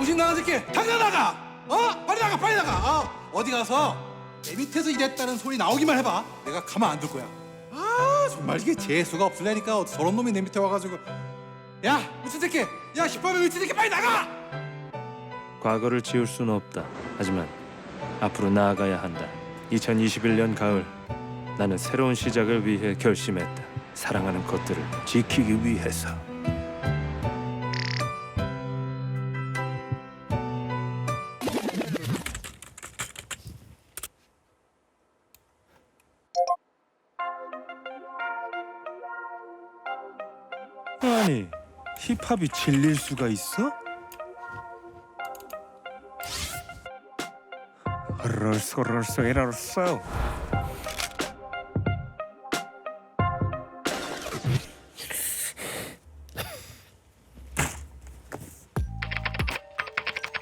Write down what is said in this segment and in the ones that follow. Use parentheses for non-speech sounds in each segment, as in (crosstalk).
정신 나간 새끼 당장 나가 어 빨리 나가 빨리 나가 어? 어디 가서 내 밑에서 일했다는 소리 나오기만 해봐 내가 가만 안 둘 거야 아 정말 이게 재수가 없으려니까 저런 놈이 내 밑에 와가지고 야 미친 새끼 야 힙합의 미친 새끼 빨리 나가 과거를 지울 수는 없다. 하지만 앞으로 나아가야 한다. 2021년 가을 나는 새로운 시작을 위해 결심했다. 사랑하는 것들을 지키기 위해서. 힙합이 질릴 수가 있어? 럴쏘 럴쏘 이럴쏘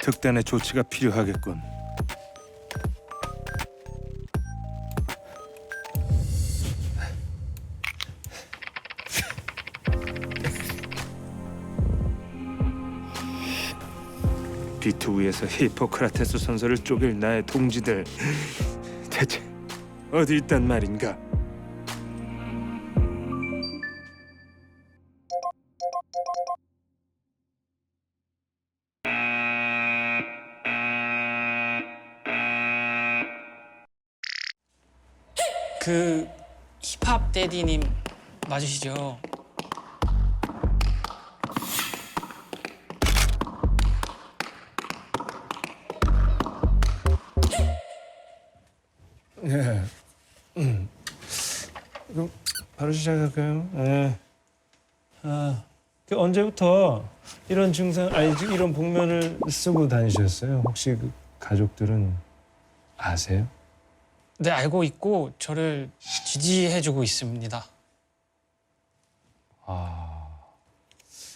특단의 조치가 필요하겠군. 비트 위에서 히포크라테스 선서를 쪼갤 나의 동지들 대체 어디 있단 말인가? 그 힙합 데디님 맞으시죠? 시작할까요? 예. 아, 그 언제부터 이런 증상 아니 지- 이런 복면을 쓰고 다니셨어요? 혹시 그 가족들은 아세요? 네 알고 있고 저를 지지해주고 있습니다.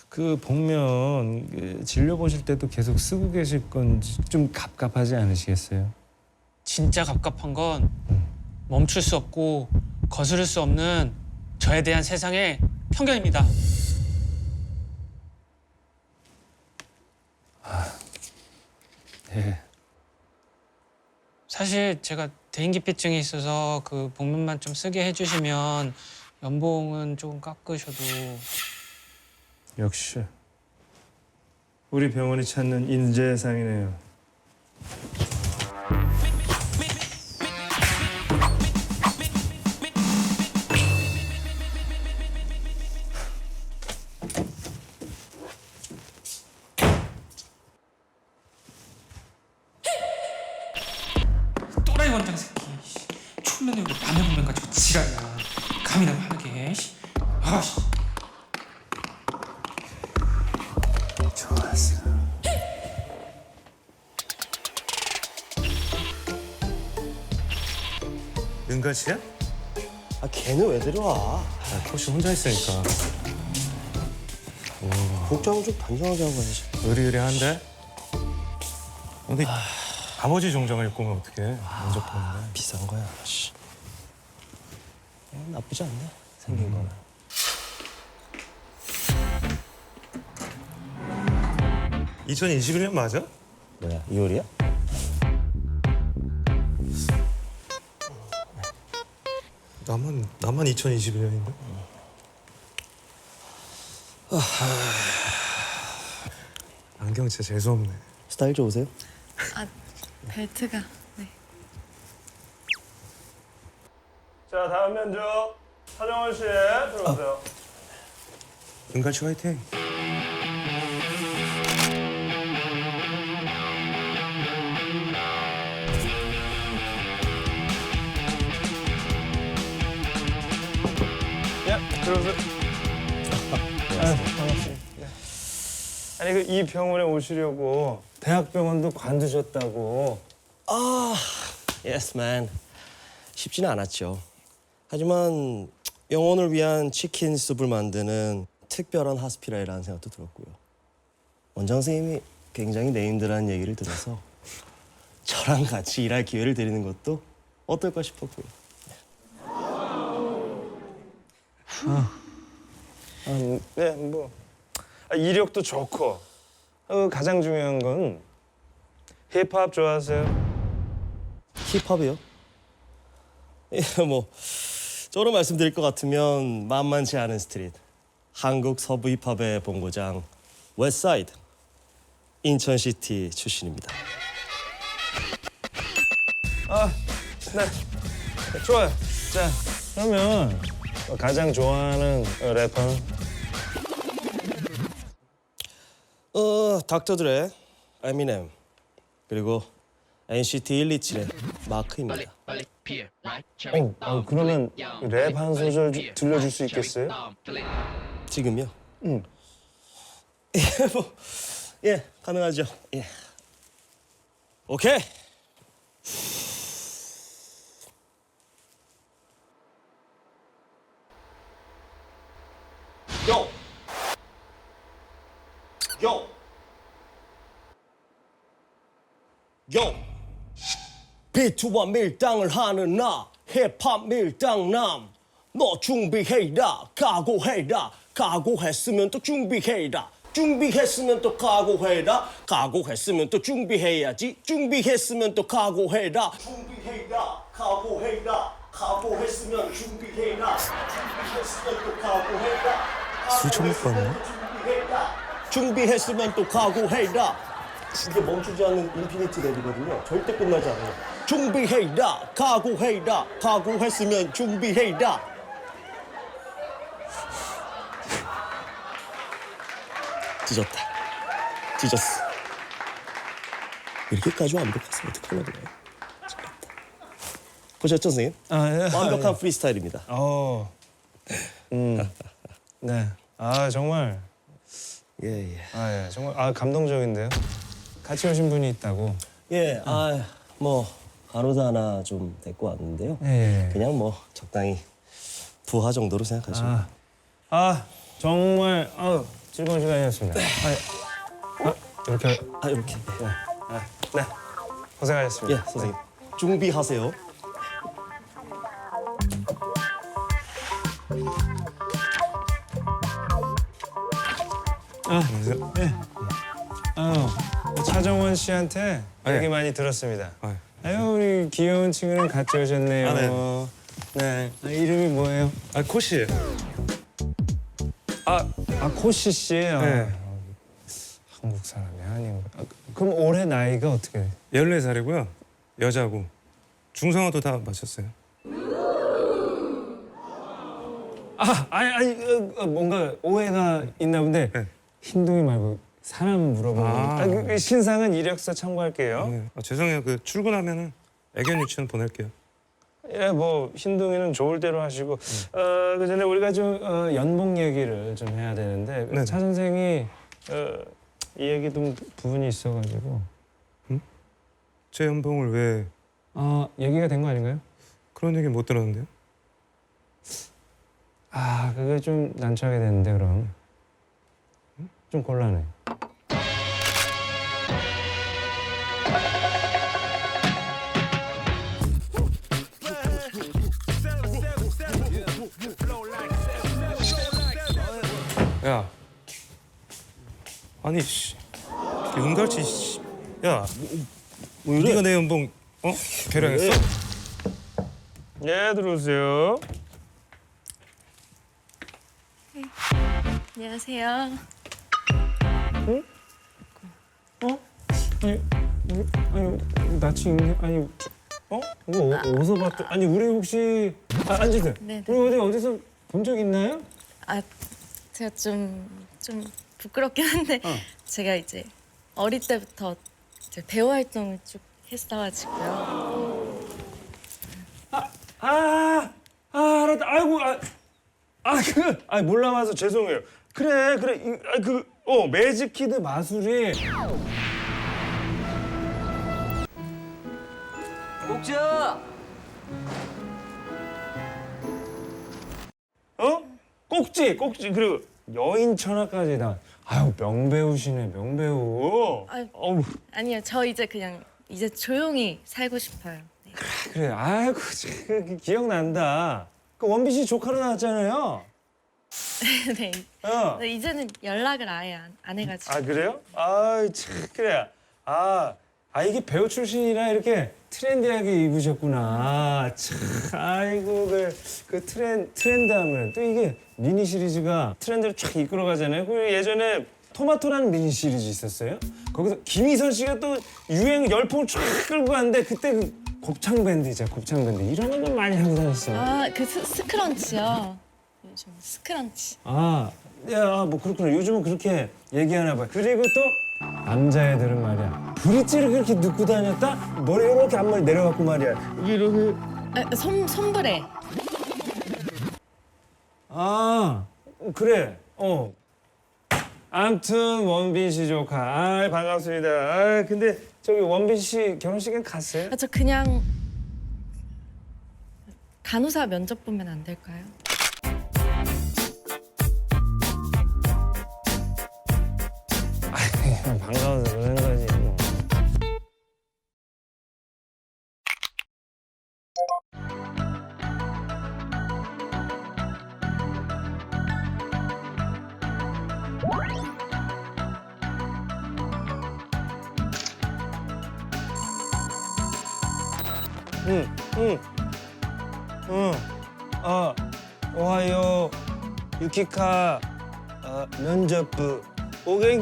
그 복면 그 진료 보실 때도 계속 쓰고 계실 건지 좀 갑갑하지 않으시겠어요? 진짜 갑갑한 건 멈출 수 없고 거스를 수 없는 저에 대한 세상의 편견입니다. 예. 사실 제가 대인기피증이 있어서 그 복면만 좀 쓰게 해주시면 연봉은 조금 깎으셔도 역시 우리 병원이 찾는 인재상이네요. 원장 새끼. 씨. 초면에 남의 복면 가지고 지랄이야. 감이나 하게. 씨. 아씨. 좋았어. 은가씨야? 아 걔는 왜 데려와? 아, 혹시 혼자 있으니까 복장은 좀 단정하게 하고 가야지. 의리의리한데? 근데 아버지 종장을 입고 오면 어떡해 면접 보는데 비싼 거야. 씨. 어, 나쁘지 않네. 생긴 거는. 음. 2021년 맞아? 뭐야 2월이야? 나만 나만 2021년인데? 안경 진짜 재수 없네 스타일 좋으세요? 아 벨트가 네. 자 다음 면접 하정원 씨 들어오세요. 은가씨 화이팅 예 들어오세요. (laughs) 아, 반갑습니다. 예. 아니 그 이 병원에 오시려고 대학병원도 관두셨다고. 아, yes man. 쉽지는 않았죠. 하지만 영혼을 위한 치킨 수프를 만드는 특별한 하스피랄이라는 생각도 들었고요. 원장 선생님이 굉장히 네임드라는 얘기를 들어서 (laughs) 저랑 같이 일할 기회를 드리는 것도 어떨까 싶었고요. 아, 네, 뭐 아, 이력도 좋고 어, 가장 중요한 건 힙합 좋아하세요? 힙합이요? (laughs) 예, 뭐 저로 말씀드릴 것 같으면 만만치 않은 스트릿. 한국 서부 힙합의 본고장 웨스사이드 인천시티 출신입니다. 네, 좋아요. 자, 그러면 가장 좋아하는 래퍼는? 어, 닥터드레, 에미넴 그리고 NCT 127의 마크입니다. 어, 어, 그러면 랩 한 소절 주- 들려줄 수 있겠어요? 지금요? 응. (laughs) 예, 뭐, 예, 가능하죠. 예. 오케이. 요. 요. 요. 비투와 밀당을 하는 나 힙합 밀당남 너 준비해라 각오해라. 각오했으면 또 준비해라. 준비했으면 또 각오해라. 각오했으면 또 준비해야지. 준비했으면 또 각오해라. 준비해라 각오해라. 각오했으면 준비해라. 준비했으면 또 각오해라. 술 처먹고. 준비해라. 준비했으면 또 각오해라 이게 멈추지 않는 인피니티 랩이거든요. 절대 끝나지 않아요. 준비해라, 각오해라, 각오했으면 준비해라. 찢었다. 찢었어. 이렇게까지 완벽했으면 어떡하려고 그래. 잘했다. 보셨죠, 선생님? 아, 예. 완벽한 프리스타일입니다. 어. 음. 네. 아, 정말. 예, 예. 아, 예. 정말 아, 감동적인데요. 같이 오신 분이 있다고. 예, 아, 뭐 간호사 하나 좀 데리고 왔는데요. 예. 예. 그냥 뭐 적당히 부하 정도로 생각하시면 아, 아 정말 아, 즐거운 시간이었습니다. 아, 아, 이렇게 아 이렇게 아, 네 고생하셨습니다. 예 선생님 준비하세요. 아, 네. 아유, 차정원 씨한테 얘기 많이 들었습니다. 아유. 아유, 우리 귀여운 친구랑 같이 오셨네요. 아, 네. 네. 아, 이름이 뭐예요? 아 코시. 아, 아 코시 씨. 아, 네. 한국 사람이 아니고. 아, 그럼 올해 나이가 어떻게 돼요? 14살이고요. 여자고 중성화도 다 마쳤어요. 아, 아니, 아니 어, 어, 뭔가 오해가 있나 본데 네. 흰둥이 말고 사람 물어보는 아. 아, 그, 그 신상은 이력서 참고할게요. 네. 아, 죄송해요. 그 출근하면은 애견 유치원 보낼게요. 예, 뭐 흰둥이는 좋을 대로 하시고 어, 그 전에 우리가 좀 어, 연봉 얘기를 좀 해야 되는데 네네. 차 선생이 어, 이 얘기 좀 부분이 있어가지고 제 연봉을 왜아 얘기가 된 거 아닌가요? 그런 얘기 못 들었는데요? 아 그게 좀 난처하게 됐는데 그럼 좀 곤란해. 야. 아니 씨. 은갈치 씨. 야, 뭐? 네가 내 연봉 어? 계량했어? 예 들어오세요. 안녕하세요. 아니, 우리- 아니 낯이 있네. 아니, 어? 이거 어, 어디서 봤더? 아니 우리 혹시 아, 앉으세요. 네 네. 우리 어디 어디서 본 적 있나요? 아 제가 좀 좀 부끄럽긴 한데 제가 이제 어릴 때부터 이제 배우 활동을 쭉 했어가지고요. 아, 아, 알았다. 아이고, 아, 아, 그, 아, 몰라봐서 죄송해요. 그래, 그래, 이, 아, 그, 어, 매직키드 마술이. 꼭지야! 어? 꼭지, 꼭지, 그리고 여인 천하까지 다. 아유, 명배우시네, 명배우. 아유. 어우, 아니요, 저 이제 그냥 이제 조용히 살고 싶어요. 네. 그래, 아이고, 그, 그 기억난다. 그 원빈 씨 조카로 나왔잖아요. (laughs) 네. 어. 네, 이제는 연락을 아예 안, 안 해가지고. 아 그래요? 아참 그래. 아, 아 이게 배우 출신이라 이렇게 트렌디하게 입으셨구나. 참 아이고 그, 그 트렌 트렌드하면 또 이게 미니 시리즈가 트렌드를 쫙 이끌어가잖아요. 그 예전에 토마토라는 미니 시리즈 있었어요. 거기서 김희선 씨가 또 유행 열풍을 쫙 끌고 갔는데 그때 그 곱창 밴드죠, 곱창 밴드 이런 걸 많이 하고 다녔어요. 아, 그 스, 스크런치요. 요즘 스크런치. 아, 야, 뭐 그렇구나. 요즘은 그렇게 얘기하나 봐요. 그리고 또 남자애들은 말이야. 브릿지를 그렇게 넣고 다녔다? 머리 이렇게 앞머리 내려갖고 말이야. 이게 이렇게. 아, 손, 손브레. 아, 그래. 어. 암튼 원빈 씨 조카. 아, 반갑습니다. 아, 근데 저기 원빈 씨 결혼식엔 갔어요? 아, 저 그냥 간호사 면접 보면 안 될까요? 오하요, 유키카, 아, 면접부.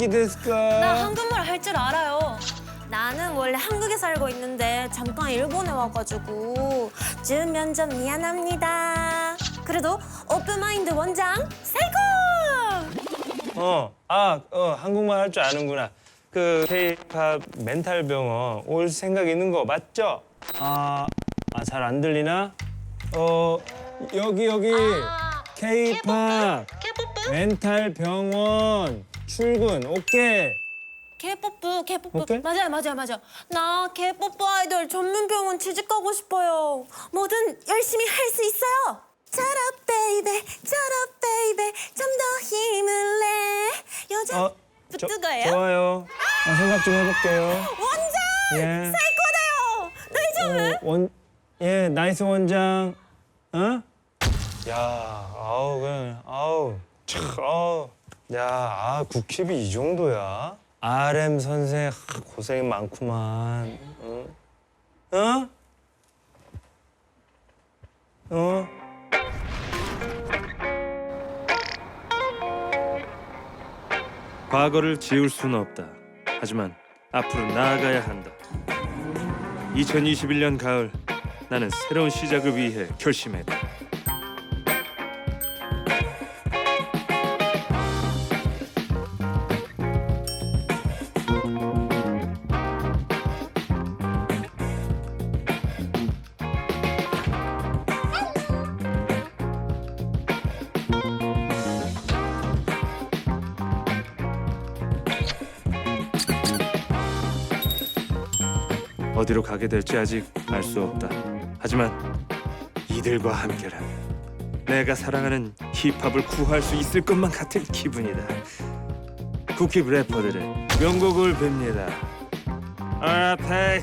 데스까? 나 한국말 할 줄 알아요. 나는 원래 한국에 살고 있는데 잠깐 일본에 와가지고 준 면접 미안합니다. 그래도 오픈마인드 원장 최고! 어, 아, 어, 한국말 할 줄 아는구나. 그 K-팝 멘탈 병원 올 생각 있는 거 맞죠? 아, 아 잘 안 들리나? 어, 여기 여기 K-팝 K-pop? 멘탈 병원 출근 오케이. K-pop. 오케이. 맞아요, 맞아요, 맞아요. 나 K-pop 아이돌 전문 병원 취직 가고 싶어요. 뭐든 열심히 할 수 있어요. 차라 베이베, 차라 베이베, 좀 더 힘을 내. 여자 어, 저- 부트거예요? 좋아요. 아, 생각 좀 해볼게요. 원장! 예. 최고돼요! 나이스! 어, 원, 예, 나이스 원장. 어? 야, 아우, 그냥, 아우, 참, 아우. 야, 아, 국힙이 이 정도야? RM 선생, 하, 고생 많구만. 어? 어? 어? 과거를 지울 수는 없다. 하지만 앞으로 나아가야 한다. 2021년 가을 나는 새로운 시작을 위해 결심했다. 어디로 가게 될지 아직 알 수 없다. 하지만 이들과 함께라면 내가 사랑하는 힙합을 구할 수 있을 것만 같은 기분이다. 쿠키 래퍼들의 명곡을 빕니다. 아라타이